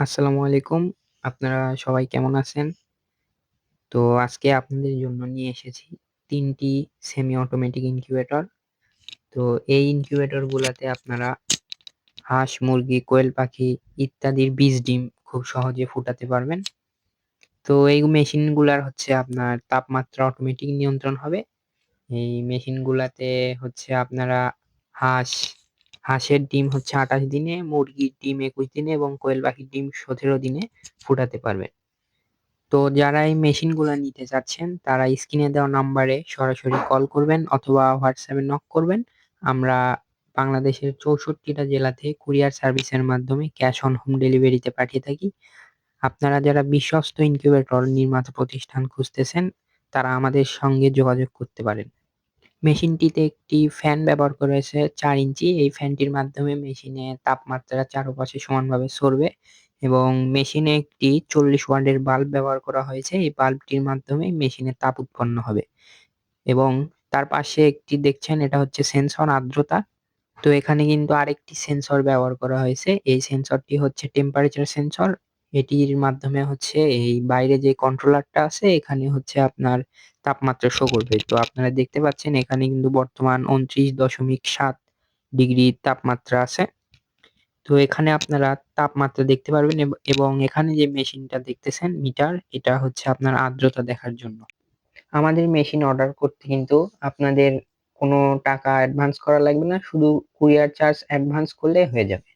আসসালামু আলাইকুম। আপনারা সবাই কেমন আছেন? তো আজকে আপনাদের জন্য নিয়ে এসেছি ৩ টি সেমি অটোমেটিক ইনকিউবেটর। তো এই ইনকিউবেটর গুলাতে আপনারা হাঁস, মুরগি, কোয়েল পাখি ইত্যাদির বীজ ডিম খুব সহজে ফুটাতে পারবেন। তো এই মেশিনগুলার হচ্ছে আপনার তাপমাত্রা অটোমেটিক নিয়ন্ত্রণ হবে। এই মেশিন গুলাতে হচ্ছে আপনারা হাঁস হাঁসের ডিম হচ্ছে ২৮ দিনে, মুরগির ডিম ২১ দিনে এবং কোয়েল পাখির ডিম ১৭ দিনে ফুটাতে পারবেন। তো যারা এই মেশিনগুলা নিতে চাচ্ছেন তারা স্ক্রিনে দেওয়া নাম্বারে সরাসরি কল করবেন অথবা এ নক করবেন। আমরা বাংলাদেশের চৌষট্টিটা জেলাতে কুরিয়ার সার্ভিসের মাধ্যমে ক্যাশ অন হোম ডেলিভারিতে পাঠিয়ে থাকি। আপনারা যারা বিশ্বস্ত ইনকিউবেটর নির্মাতা প্রতিষ্ঠান খুঁজতেছেন তারা আমাদের সঙ্গে যোগাযোগ করতে পারেন। মেশিনটিতে একটি ফ্যান ব্যবহার করা হয়েছে ৪ ইঞ্চি। এই ফ্যানটির মাধ্যমে মেশিনে তাপমাত্রা চারপাশে সমানভাবে সরবে এবং মেশিনে একটি ৪০ ওয়াটের বাল্ব ব্যবহার করা হয়েছে। এই বাল্বটির মাধ্যমে মেশিনে তাপ উৎপন্ন হবে এবং তার পাশে একটি দেখছেন, এটা হচ্ছে সেন্সর আর্দ্রতা। তো এখানে কিন্তু আরেকটি সেন্সর ব্যবহার করা হয়েছে। এই সেন্সরটি হচ্ছে টেম্পারেচার সেন্সর। এটির মাধ্যমে হচ্ছে এই বাইরে যে কন্ট্রোলারটা আছে, এখানে হচ্ছে আপনার তাপমাত্রা শো করবে। তো আপনারা দেখতে পাচ্ছেন, এখানে কিন্তু বর্তমান ২৯.৭ ডিগ্রি তাপমাত্রা আছে। তো এখানে আপনারা তাপমাত্রা দেখতে পারবেন এবং এখানে যে মেশিনটা দেখতেছেন, মিটার, এটা হচ্ছে আপনার আর্দ্রতা দেখার জন্য। আমাদের মেশিন অর্ডার করতে কিন্তু আপনাদের কোনো টাকা অ্যাডভান্স করা লাগবে না। শুধু কুরিয়ার চার্জ অ্যাডভান্স করলেই হয়ে যাবে।